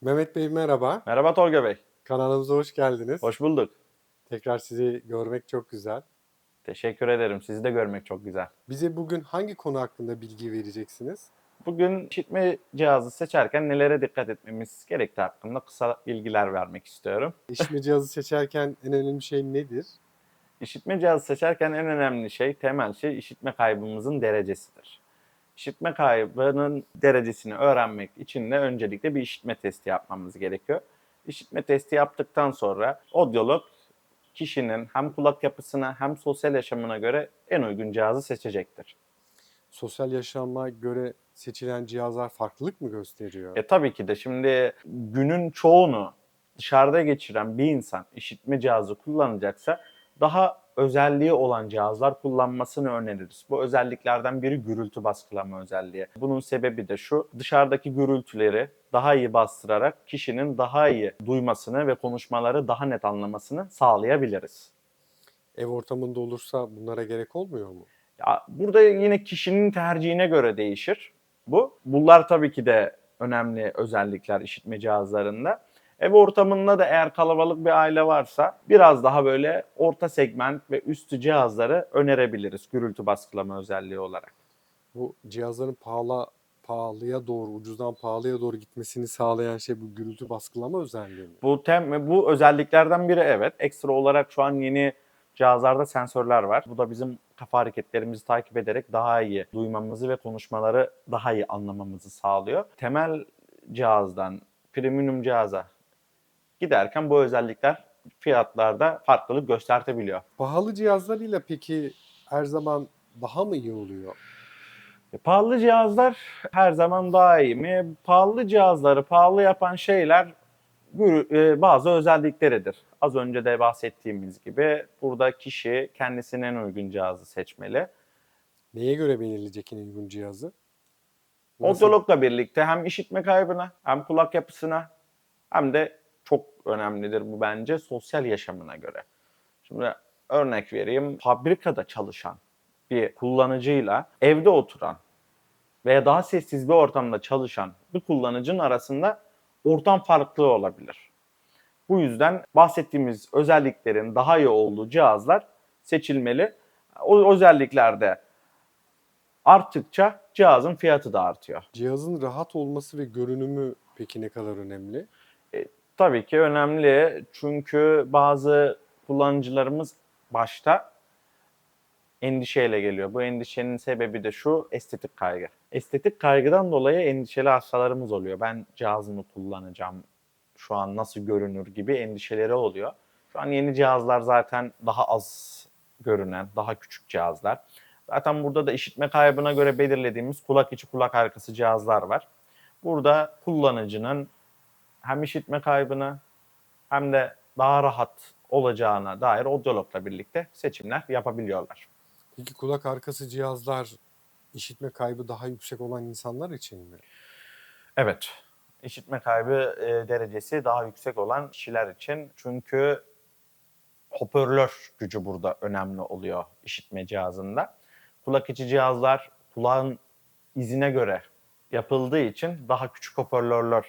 Mehmet Bey merhaba. Merhaba Tolga Bey. Kanalımıza hoş geldiniz. Hoş bulduk. Tekrar sizi görmek çok güzel. Teşekkür ederim. Sizi de görmek çok güzel. Bize bugün hangi konu hakkında bilgi vereceksiniz? Bugün işitme cihazı seçerken nelere dikkat etmemiz gerektiği hakkında kısa bilgiler vermek istiyorum. İşitme cihazı seçerken en önemli şey nedir? İşitme cihazı seçerken en önemli şey, temel şey işitme kaybımızın derecesidir. İşitme kaybının derecesini öğrenmek için de öncelikle bir işitme testi yapmamız gerekiyor. İşitme testi yaptıktan sonra odyolog kişinin hem kulak yapısına hem sosyal yaşamına göre en uygun cihazı seçecektir. Sosyal yaşama göre seçilen cihazlar farklılık mı gösteriyor? E tabii ki de şimdi günün çoğunu dışarıda geçiren bir insan işitme cihazı kullanacaksa daha özelliği olan cihazlar kullanmasını öneririz. Bu özelliklerden biri gürültü baskılama özelliği. Bunun sebebi de şu, dışarıdaki gürültüleri daha iyi bastırarak kişinin daha iyi duymasını ve konuşmaları daha net anlamasını sağlayabiliriz. Ev ortamında olursa bunlara gerek olmuyor mu? Ya burada yine kişinin tercihine göre değişir bu. Bunlar tabii ki de önemli özellikler işitme cihazlarında. Ev ortamında da eğer kalabalık bir aile varsa biraz daha böyle orta segment ve üstü cihazları önerebiliriz gürültü baskılama özelliği olarak. Bu cihazların pahalı pahalıya doğru, ucuzdan pahalıya doğru gitmesini sağlayan şey bu gürültü baskılama özelliği mi? Bu tem bu özelliklerden biri evet. Ekstra olarak şu an yeni cihazlarda sensörler var. Bu da bizim kafa hareketlerimizi takip ederek daha iyi duymamızı ve konuşmaları daha iyi anlamamızı sağlıyor. Temel cihazdan premium cihaza giderken bu özellikler fiyatlarda farklılık göstertebiliyor. Pahalı cihazlarıyla peki her zaman daha mı iyi oluyor? E, Pahalı cihazlar her zaman daha iyi mi? Pahalı cihazları pahalı yapan şeyler e, bazı özellikleridir. Az önce de bahsettiğimiz gibi burada kişi kendisine en uygun cihazı seçmeli. Neye göre belirleyecek en uygun cihazı? Nasıl? Birlikte hem işitme kaybına hem kulak yapısına hem de çok önemlidir bu bence sosyal yaşamına göre. Şimdi örnek vereyim. Fabrikada çalışan bir kullanıcıyla evde oturan veya daha sessiz bir ortamda çalışan bir kullanıcının arasında ortam farklılığı olabilir. Bu yüzden bahsettiğimiz özelliklerin daha iyi olduğu cihazlar seçilmeli. O özelliklerde arttıkça cihazın fiyatı da artıyor. Cihazın rahat olması ve görünümü peki ne kadar önemli? Tabii ki önemli çünkü bazı kullanıcılarımız başta endişeyle geliyor. Bu endişenin sebebi de şu estetik kaygı. Estetik kaygıdan dolayı endişeli hastalarımız oluyor. Ben cihazımı kullanacağım, şu an nasıl görünür gibi endişeleri oluyor. Şu an yeni cihazlar zaten daha az görünen, daha küçük cihazlar. Zaten burada da işitme kaybına göre belirlediğimiz kulak içi kulak arkası cihazlar var. Burada kullanıcının hem işitme kaybını hem de daha rahat olacağına dair odyologla birlikte seçimler yapabiliyorlar. Peki kulak arkası cihazlar işitme kaybı daha yüksek olan insanlar için mi? Evet. İşitme kaybı e, derecesi daha yüksek olan kişiler için çünkü hoparlör gücü burada önemli oluyor işitme cihazında. Kulak içi cihazlar kulağın izine göre yapıldığı için daha küçük hoparlörler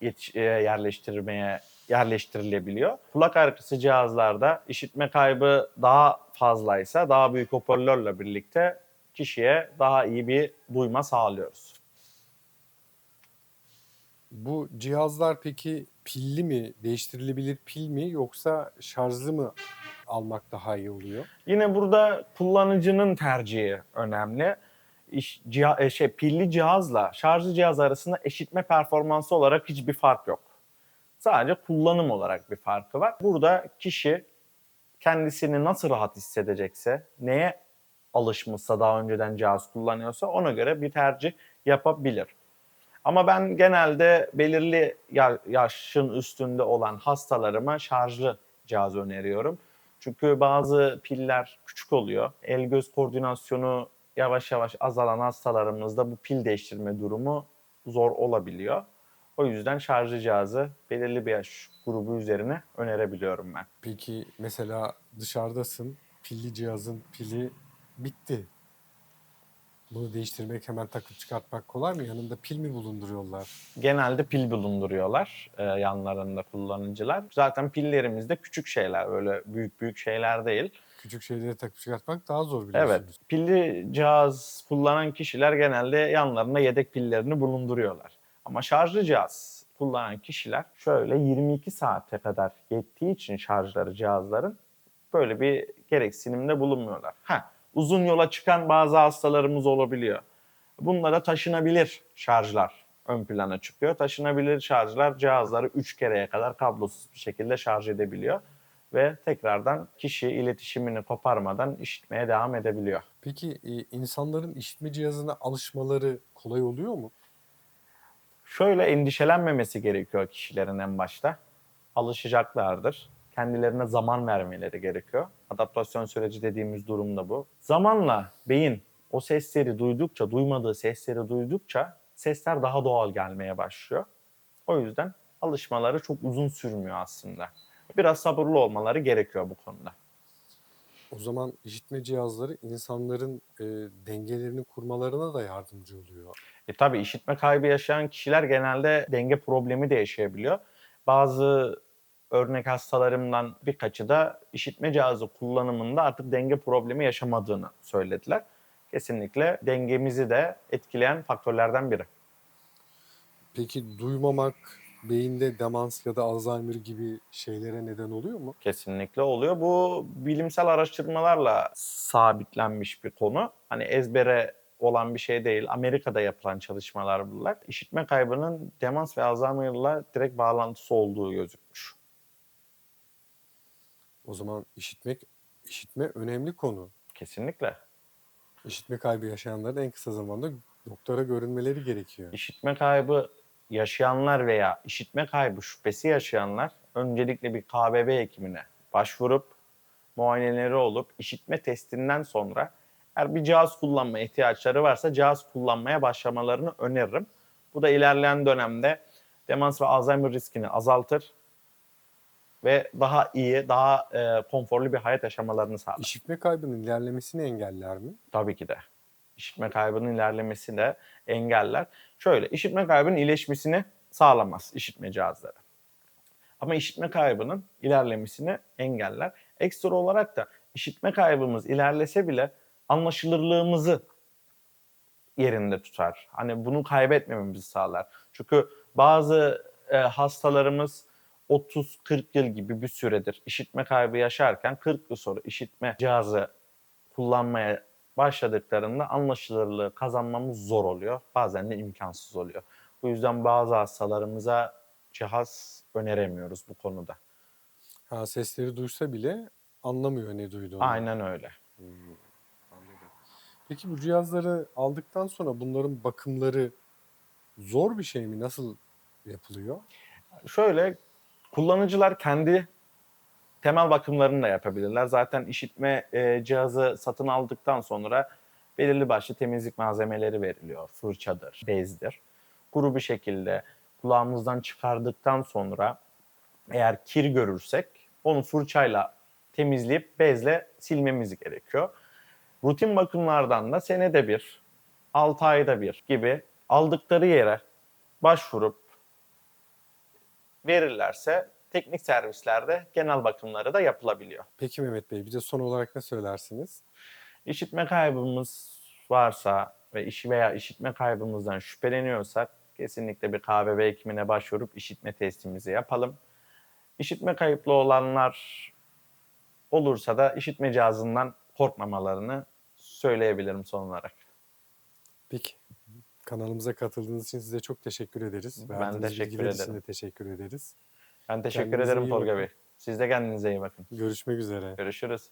yetiş- e, yerleştirmeye yerleştirilebiliyor. Kulak arkası cihazlarda işitme kaybı daha fazlaysa daha büyük hoparlörle birlikte kişiye daha iyi bir duyma sağlıyoruz. Bu cihazlar peki pilli mi, değiştirilebilir pil mi yoksa şarjlı mı almak daha iyi oluyor? Yine burada kullanıcının tercihi önemli. İş, ciha- e, şey, pilli cihazla şarjlı cihaz arasında eşitme performansı olarak hiçbir fark yok. Sadece kullanım olarak bir farkı var. Burada kişi kendisini nasıl rahat hissedecekse, neye alışmışsa daha önceden cihaz kullanıyorsa ona göre bir tercih yapabilir. Ama ben genelde belirli ya- yaşın üstünde olan hastalarıma şarjlı cihaz öneriyorum. Çünkü bazı piller küçük oluyor. El göz koordinasyonu yavaş yavaş azalan hastalarımızda bu pil değiştirme durumu zor olabiliyor. O yüzden şarjlı cihazı belirli bir yaş grubu üzerine önerebiliyorum ben. Peki mesela dışarıdasın, pilli cihazın pili bitti. Bunu değiştirmek hemen takıp çıkartmak kolay mı? Yanında pil mi bulunduruyorlar? Genelde pil bulunduruyorlar e, yanlarında kullanıcılar. Zaten pillerimiz de küçük şeyler, öyle büyük büyük şeyler değil. Küçük şeyleri takıp çıkartmak daha zor biliyorsunuz. Evet, pilli cihaz kullanan kişiler genelde yanlarında yedek pillerini bulunduruyorlar. Ama şarjlı cihaz kullanan kişiler şöyle 22 saate kadar yettiği için şarjları cihazların böyle bir gereksinimde bulunmuyorlar. Ha, uzun yola çıkan bazı hastalarımız olabiliyor. Bunlara taşınabilir şarjlar ön plana çıkıyor. Taşınabilir şarjlar cihazları 3 kereye kadar kablosuz bir şekilde şarj edebiliyor ve tekrardan kişi iletişimini koparmadan işitmeye devam edebiliyor. Peki e, insanların işitme cihazına alışmaları kolay oluyor mu? Şöyle endişelenmemesi gerekiyor kişilerin en başta. Alışacaklardır. Kendilerine zaman vermeleri gerekiyor. Adaptasyon süreci dediğimiz durum da bu. Zamanla beyin o sesleri duydukça, duymadığı sesleri duydukça sesler daha doğal gelmeye başlıyor. O yüzden alışmaları çok uzun sürmüyor aslında. Biraz sabırlı olmaları gerekiyor bu konuda. O zaman işitme cihazları insanların e, dengelerini kurmalarına da yardımcı oluyor. E tabii işitme kaybı yaşayan kişiler genelde denge problemi de yaşayabiliyor. Bazı örnek hastalarımdan birkaçı da işitme cihazı kullanımında artık denge problemi yaşamadığını söylediler. Kesinlikle dengemizi de etkileyen faktörlerden biri. Peki duymamak beyinde demans ya da Alzheimer gibi şeylere neden oluyor mu? Kesinlikle oluyor. Bu bilimsel araştırmalarla sabitlenmiş bir konu. Hani ezbere olan bir şey değil. Amerika'da yapılan çalışmalar bunlar. İşitme kaybının demans ve Alzheimer'la direkt bağlantısı olduğu gözükmüş. O zaman işitmek işitme önemli konu. Kesinlikle. İşitme kaybı yaşayanların en kısa zamanda doktora görünmeleri gerekiyor. İşitme kaybı yaşayanlar veya işitme kaybı şüphesi yaşayanlar öncelikle bir KBB hekimine başvurup muayeneleri olup işitme testinden sonra eğer bir cihaz kullanma ihtiyaçları varsa cihaz kullanmaya başlamalarını öneririm. Bu da ilerleyen dönemde demans ve Alzheimer riskini azaltır ve daha iyi, daha e, konforlu bir hayat yaşamalarını sağlar. İşitme kaybının ilerlemesini engeller mi? Tabii ki de. İşitme kaybının ilerlemesi de engeller. Şöyle, işitme kaybının iyileşmesini sağlamaz işitme cihazları. Ama işitme kaybının ilerlemesini engeller. Ekstra olarak da işitme kaybımız ilerlese bile anlaşılırlığımızı yerinde tutar. Hani bunu kaybetmememizi sağlar. Çünkü bazı e, hastalarımız 30-40 yıl gibi bir süredir işitme kaybı yaşarken 40 yıl sonra işitme cihazı kullanmaya başladıklarında anlaşılırlığı kazanmamız zor oluyor. Bazen de imkansız oluyor. Bu yüzden bazı hastalarımıza cihaz öneremiyoruz bu konuda. Ha, sesleri duysa bile anlamıyor ne duyduğunu. Aynen öyle. Anladım. Peki bu cihazları aldıktan sonra bunların bakımları zor bir şey mi? Nasıl yapılıyor? Şöyle kullanıcılar kendi temel bakımlarını da yapabilirler. Zaten işitme e, cihazı satın aldıktan sonra belirli başlı temizlik malzemeleri veriliyor. Fırçadır, bezdir. Kuru bir şekilde kulağımızdan çıkardıktan sonra eğer kir görürsek onu fırçayla temizleyip bezle silmemiz gerekiyor. Rutin bakımlardan da senede bir, 6 ayda bir gibi aldıkları yere başvurup verirlerse teknik servislerde genel bakımları da yapılabiliyor. Peki Mehmet Bey bir de son olarak ne söylersiniz? İşitme kaybımız varsa ve işi veya işitme kaybımızdan şüpheleniyorsak kesinlikle bir KBB hekimine başvurup işitme testimizi yapalım. İşitme kayıplı olanlar olursa da işitme cihazından korkmamalarını söyleyebilirim son olarak. Peki. Kanalımıza katıldığınız için size çok teşekkür ederiz. Ben Verdiğiniz teşekkür bilgiler için ederim. de teşekkür ederiz. Ben teşekkür Kendinize ederim iyi Tolga bakın. Bey. Siz de kendinize iyi bakın. Görüşmek üzere. Görüşürüz.